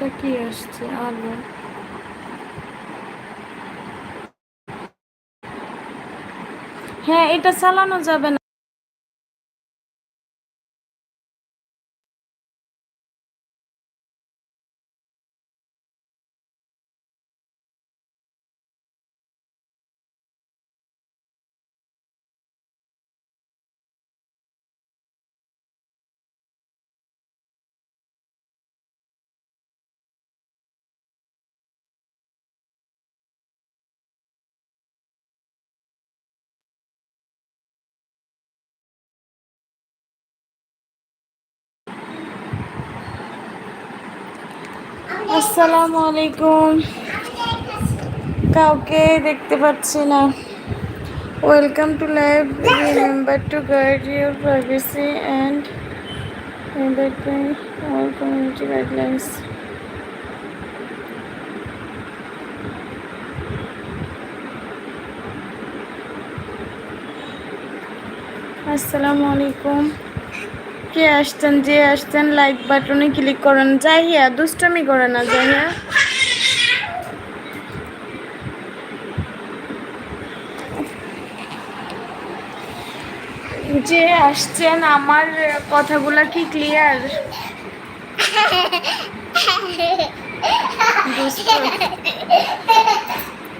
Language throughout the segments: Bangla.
এটা কি আসছে? আলো। হ্যাঁ এটা চালানো যাবে না। আসসালামু আলাইকুম। কাউকে দেখতে পাচ্ছি না। Welcome to live remember to guide your privacy and all community guidelines আসসালামু আলাইকুম কে আসছেন যে আসছেন লাইক বাটনে ক্লিক করেন। জাহিয়া দুষ্টামি করে না জাহিয়া যে আসছেন, আমার কথাগুলা কি ক্লিয়ার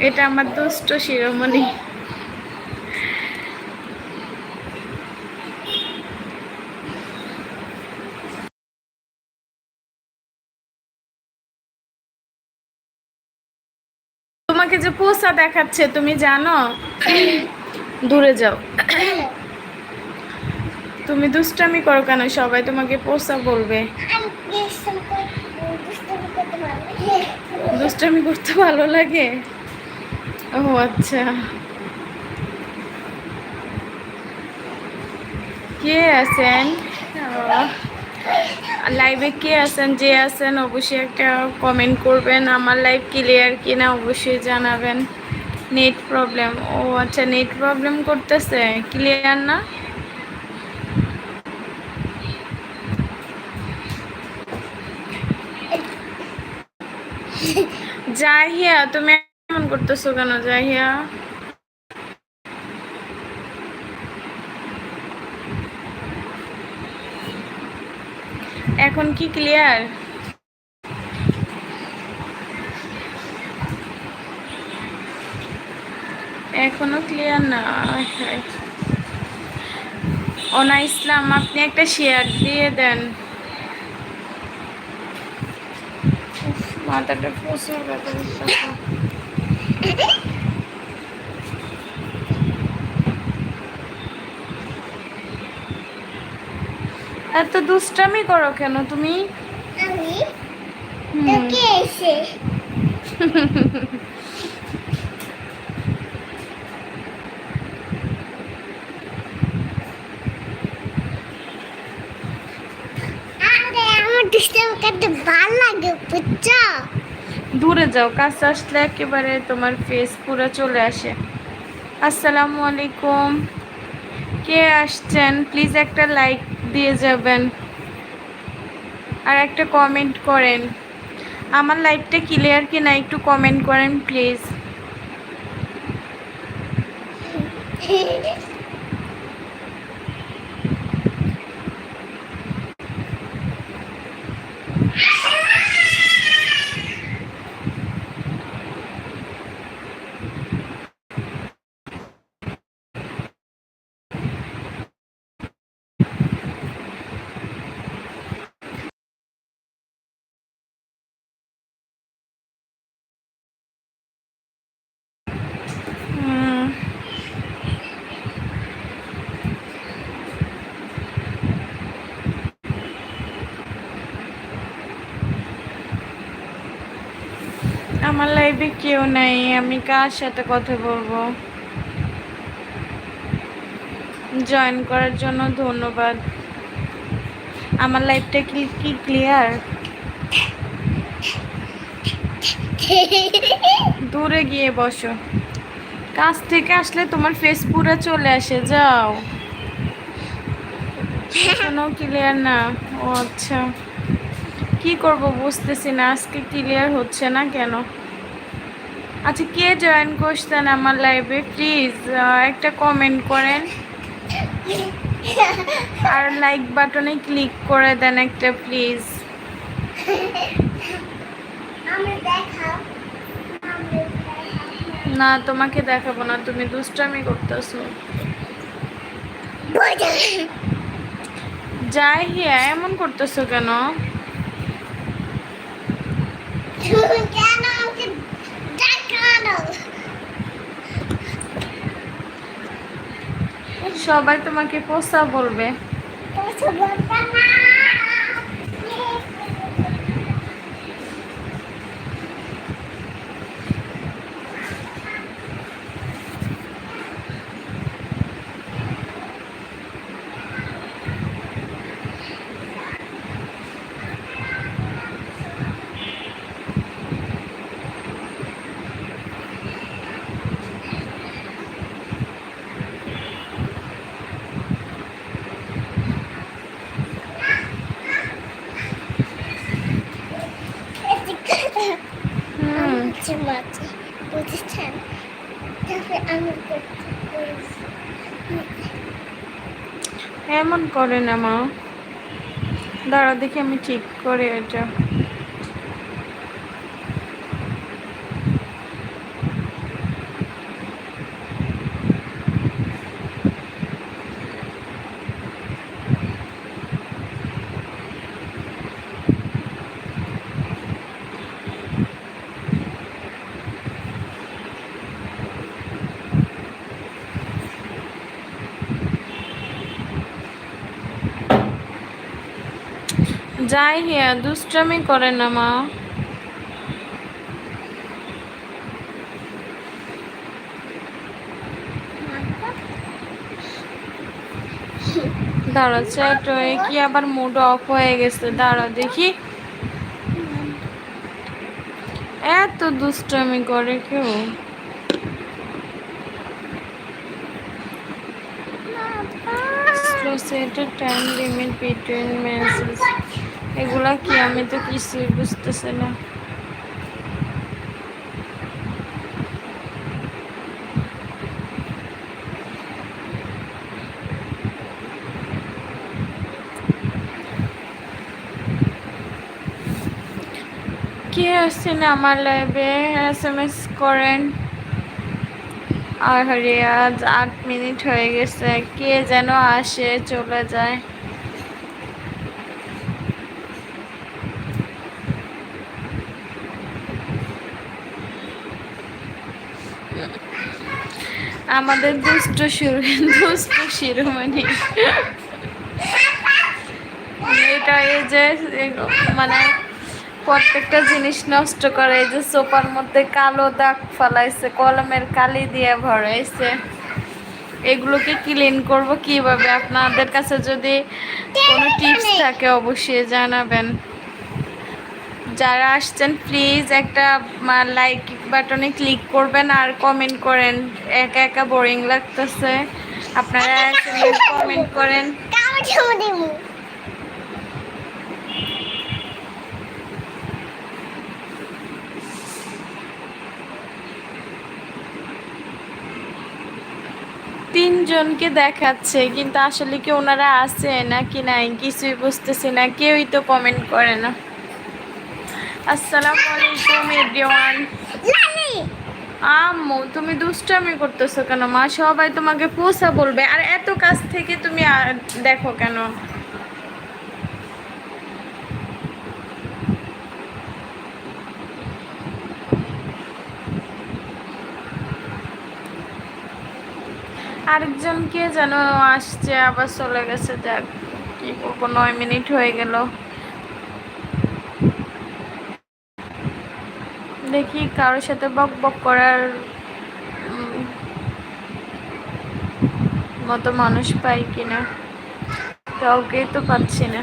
এটা আমার দুষ্ট শিরোমণি। তোমাকে যে পোষা দেখাচ্ছে, তুমি জানো? দূরে যাও। তুমি দুষ্টামি করো কেন? সবাই তোমাকে পোষা বলবে। দুষ্টামি করতে ভালো লাগে? ও আচ্ছা। কে আছেন? লাইভে কে আছেন, যে আছেন, অবশ্যই একটা কমেন্ট করবেন। আমার লাইভ ক্লিয়ার কিনা অবশ্যই জানাবেন। নেট প্রবলেম ও আচ্ছা নেট প্রবলেম করতেছে। ক্লিয়ার না? জাহিয়া, তুমি এমন করতেছো কেন জাহিয়া? এখন কি ক্লিয়ার এখনও ক্লিয়ার না অনা ইসলাম, আপনি একটা শেয়ার দিয়ে দেন। মাথাটা প্রচুর ব্যথা এত দুষ্টামি করো কেন তুমি? আমি তোকে এসে দূরে যাও কাছে আসলে একেবারে তোমার ফেস পুরো চলে আসে। আসসালামু আলাইকুম। কে আসছেন? প্লিজ একটা লাইক দিয়ে যাবেন। আর একটা কমেন্ট করেন, আমার লাইফটা ক্লিয়ার কি না একটু কমেন্ট করেন প্লিজ আমার লাইফে কেউ নাই, আমি কার সাথে কথা বলব? জয়েন করার জন্য ধন্যবাদ। আমার লাইফটা কি কি ক্লিয়ার দূরে গিয়ে বসো। কাছ থেকে আসলে তোমার ফেস পুরো চলে আসে, যাও। কোনো ক্লিয়ার না। ও আচ্ছা। কি করব বুঝতেছি না আজকে ক্লিয়ার হচ্ছে না কেন? আচ্ছা কে জয়েন করছেন আমার লাইভে প্লিজ একটা কমেন্ট করেন। আর লাইক বাটনে ক্লিক করে দেন একটা প্লিজ না তোমাকে দেখাবো না তুমি দুষ্টামি করতেছো। যাই হিয়া এমন করতেছো কেন তুমি কেন আমাকে দেখানো সবাই তোমাকে পোষা বলবে। পোষা বলবে না হুম কিছু মাঝে বুঝেছেন তারপরে আমি করতে বলেছি এমন করে না মা। দাঁড়া দেখি আমি চেক করে এটা। যাই হিয়া দুষ্টামি করে না মা। দাঁড়া চ্যাট হয়ে কি আবার মুড অফ হয়ে গেছে? দাঁড়া, দেখি। এত দুষ্টামি করে কেউ? টাইম লিমিট বিটুইন মেসেজ এগুলা কি আমি তো কিছুই বুঝতেছি না। কে আসছেন আমার লাইভে এস এম এস করেন। আর হরে আজ আট মিনিট হয়ে গেছে। কে যেন আসে, চলে যায়। আমাদের দুষ্ট শুরু দুষ্ট শিরোমণি। এটা এই যে মানে প্রত্যেকটা জিনিস নষ্ট করে, এই যে সোপার মধ্যে কালো দাগ ফালাইছে, কলমের কালি দিয়ে ভরাইছে। এগুলোকে ক্লিন করব কীভাবে? আপনাদের কাছে যদি কোনো টিপস থাকে, অবশ্যই জানাবেন। যারা আসছেন প্লিজ একটা লাইক বাটনে ক্লিক করবেন আর কমেন্ট করেন। একা একা বোরিং লাগতেছে। আপনারা কমেন্ট করেন। তিনজনকে দেখাচ্ছে কিন্তু আসলে কি ওনারা আছে নাকি নাই কিছুই বুঝতেছি না কেউই তো কমেন্ট করে না। আসসালামু আলাইকুম এভরিওয়ান। লালি আম্মু তুমি দুষ্টামি করতেছো কেন? মা সবাই তোমাকে পোষা বলবে। আর এত কাছ থেকে তুমি দেখো কেন? আরেকজন কে যেন আসছে আবার চলে গেছে যাক কি করব নয় মিনিট হয়ে গেল। দেখি কারোর সাথে বক বক করার মতো মানুষ পাই কিনা। কাউকেই তো পাচ্ছি না।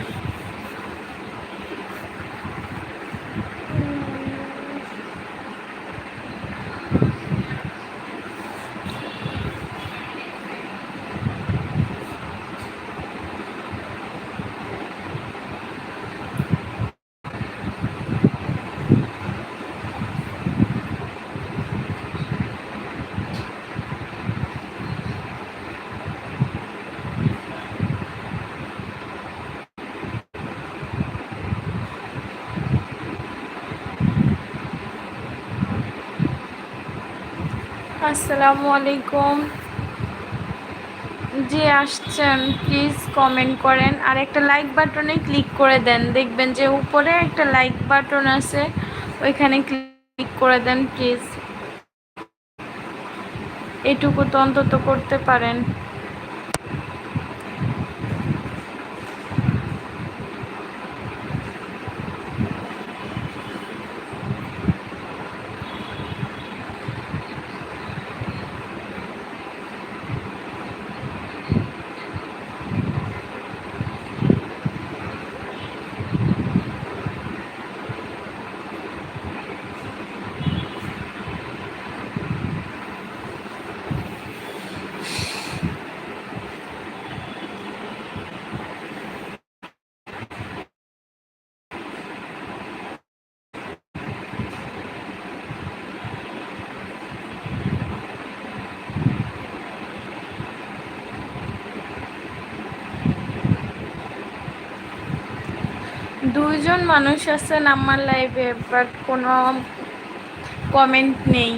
আসসালামু আলাইকুম। যে আসছেন প্লিজ কমেন্ট করেন। আর একটা লাইক বাটনে ক্লিক করে দেন। দেখবেন যে উপরে একটা লাইক বাটন আছে, ওইখানে ক্লিক করে দেন প্লিজ এটুকু তো অন্তত করতে পারেন। দুইজন মানুষ আছেন আমার লাইভে বাট কোনো কমেন্ট নেই।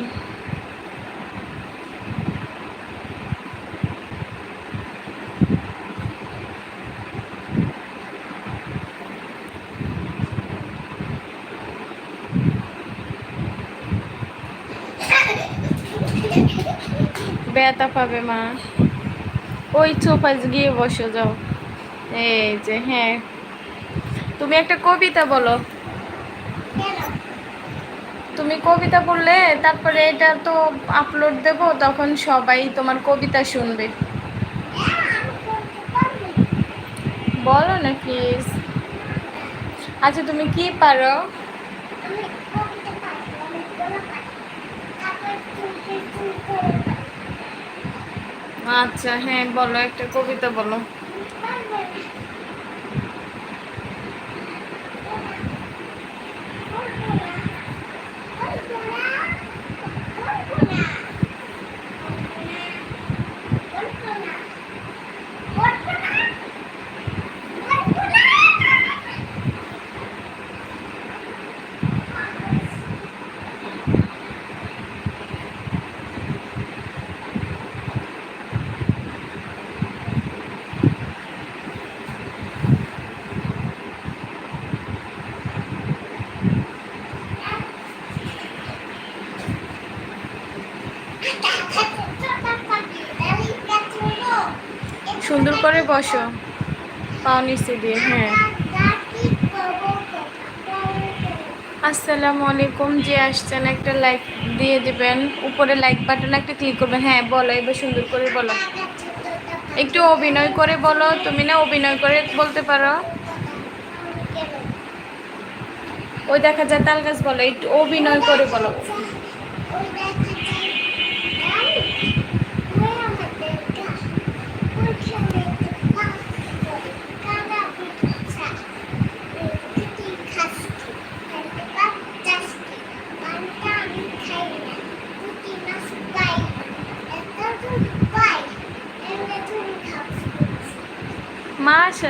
ব্যথা পাবে মা। ওই সোফায় গিয়ে বসে যাও। এই যে হ্যাঁ। তুমি একটা কবিতা বলো। তুমি কবিতা বললে তারপরে এটা তো আপলোড দেব, তখন সবাই তোমার কবিতা শুনবে। বলো না প্লিজ আচ্ছা তুমি কি পারো? আচ্ছা হ্যাঁ বলো একটা কবিতা বলো সুন্দর করে বসো। পাও নিচে দিয়ে হ্যাঁ। আসসালামু আলাইকুম, যে আসছেন একটা লাইক দিয়ে দিবেন। উপরে লাইক বাটন একটা ক্লিক করবেন। হ্যাঁ বলো, এবার সুন্দর করে বলো। একটু অভিনয় করে বলো, তুমি না অভিনয় করে বলতে পারো? ওই দেখা যায় তাল গাছ বলো, একটু অভিনয় করে বলো।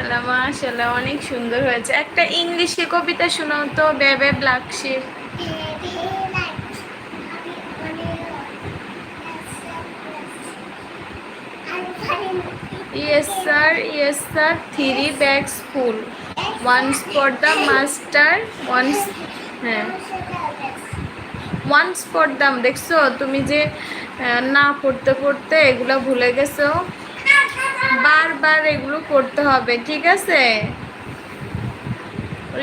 মাশাল্লাহ মাশাল্লাহ অনেক সুন্দর হয়েছে। একটা ইংলিশে কবিতা শোনাও তো baa black sheep. Yes sir yes sir three bags full once for the master once হ্যাঁ। ওয়ান্স ফর দাম দেখছ? তুমি যে না পড়তে পড়তে এগুলো ভুলে গেছো? বারবার এগুলো করতে হবে ঠিক আছে?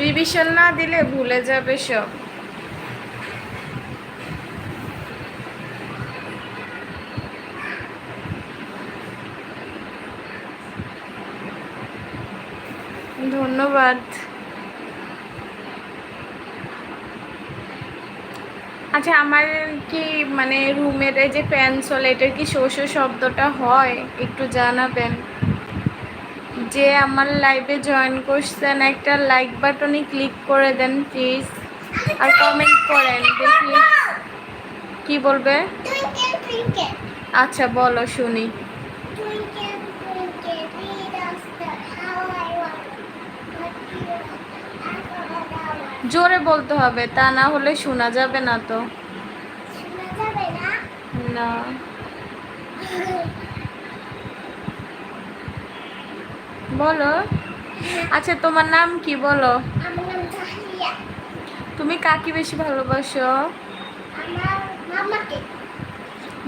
রিভিশন না দিলে ভুলে যাবে সব। ধন্যবাদ। আচ্ছা আমার কি মানে রুমের এই যে ফ্যান চলে এটার কি শো শো শব্দটা হয়? একটু জানাবেন। যে আমার লাইভে জয়েন করছেন একটা লাইক বাটনে ক্লিক করে দেন প্লিজ আর কমেন্ট করেন দেখি কি বলবে। আচ্ছা বলো শুনি। জোরে বলতে হবে তা না হলে শোনা যাবে না তো। না? বলো। আচ্ছা তোমার নাম কি বলো? তুমি কাকে বেশি ভালোবাসো?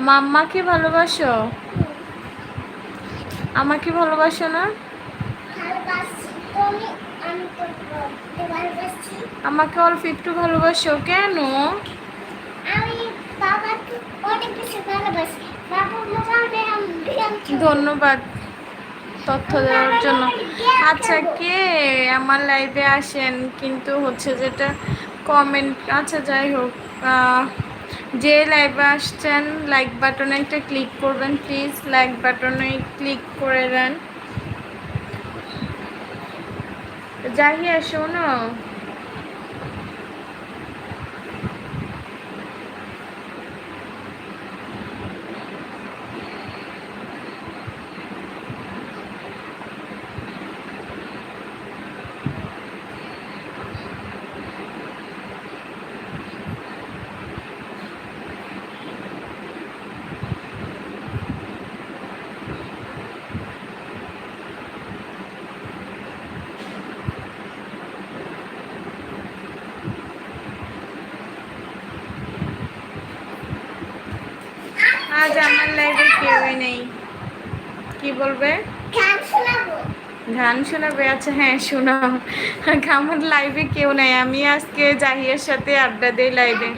মাম্মাকে ভালোবাসো? আমাকে ভালোবাসো না? আমাকে অল্প একটু ভালোবাসো, কেন? ধন্যবাদ তথ্য দেওয়ার জন্য। আচ্ছা কে আমার লাইভে আসেন? কিন্তু হচ্ছে যেটা কমেন্ট আচ্ছা যাই হোক যে লাইভে আসছেন লাইক বাটনে একটা ক্লিক করবেন প্লিজ লাইক বাটনে ক্লিক করে দেন। জাহিয়া শোনো। আজ আমার লাইভে কেউই নেই। কি বলবে? গান শোনাবো? আচ্ছা হ্যাঁ শোনো আমার লাইভে কেউ নাই। আমি আজকে জাহিয়ার সাথে আড্ডা দিই লাইভে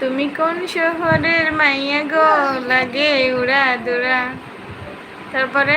তুমি কোন শহরের মাইয়া গো? লাগে উড়া দুরা। তারপরে?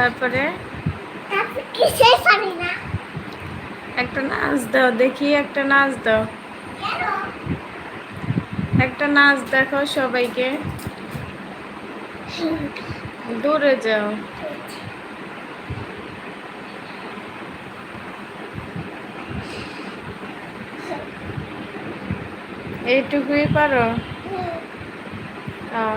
তারপরে একটা নাচ দাও দেখি একটা নাচ দাও। একটা নাচ দেখো সবাইকে। দূরে যাও। এইটুকুই পারো? আহ,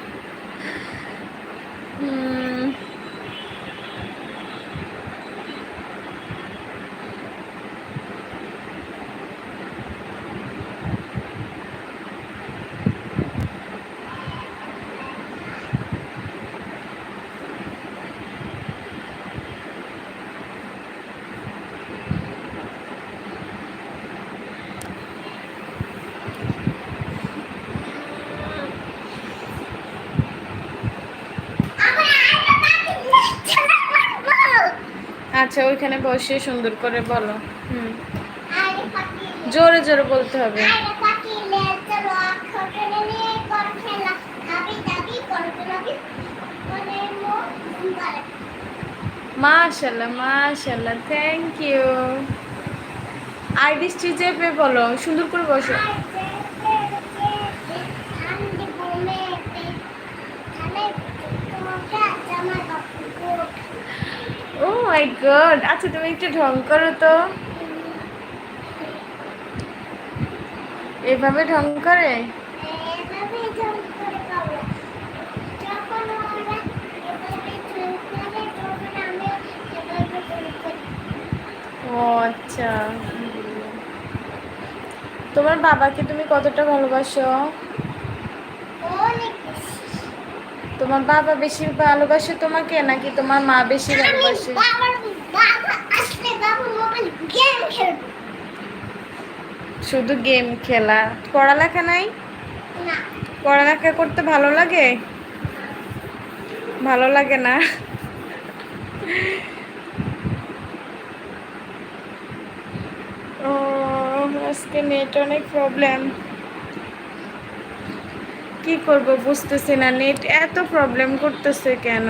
আচ্ছা ওইখানে বসে সুন্দর করে বলো হুম জোরে জোরে বলতে হবে মাশাল্লাহ মাশাল্লাহ থ্যাংক ইউ আইডি স্টিচে বলো সুন্দর করে বসো ও মাই গড আচ্ছা তুমি একটু ঢং করো তো। এভাবে ঢং করে? ও আচ্ছা। তোমার বাবাকে তুমি কতটা ভালোবাসো অনেক বেশি তোমার বাবা বেশি ভালোবাসে তোমাকে নাকি তোমার মা বেশি ভালোবাসে? শুধু গেম খেলা। পড়ালেখা নাই? না। পড়ালেখা করতে ভালো লাগে? ভালো লাগে না? ও আজকে নেট অনেক প্রবলেম কি করব বুঝতেছি না নেট এত প্রবলেম করতেছে কেন?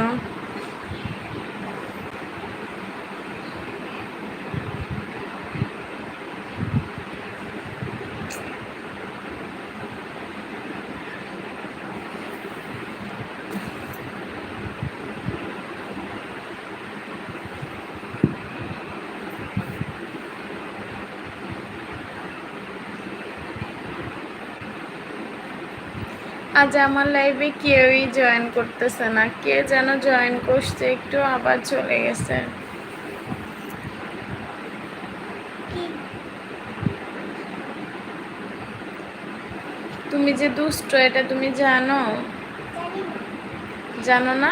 আজ আমার লাইভে কেউই জয়েন করতেছে না। কে যেন জয়েন করছে একটু আবার চলে গেছে। তুমি যে দুষ্ট এটা তুমি জানো? জানো না।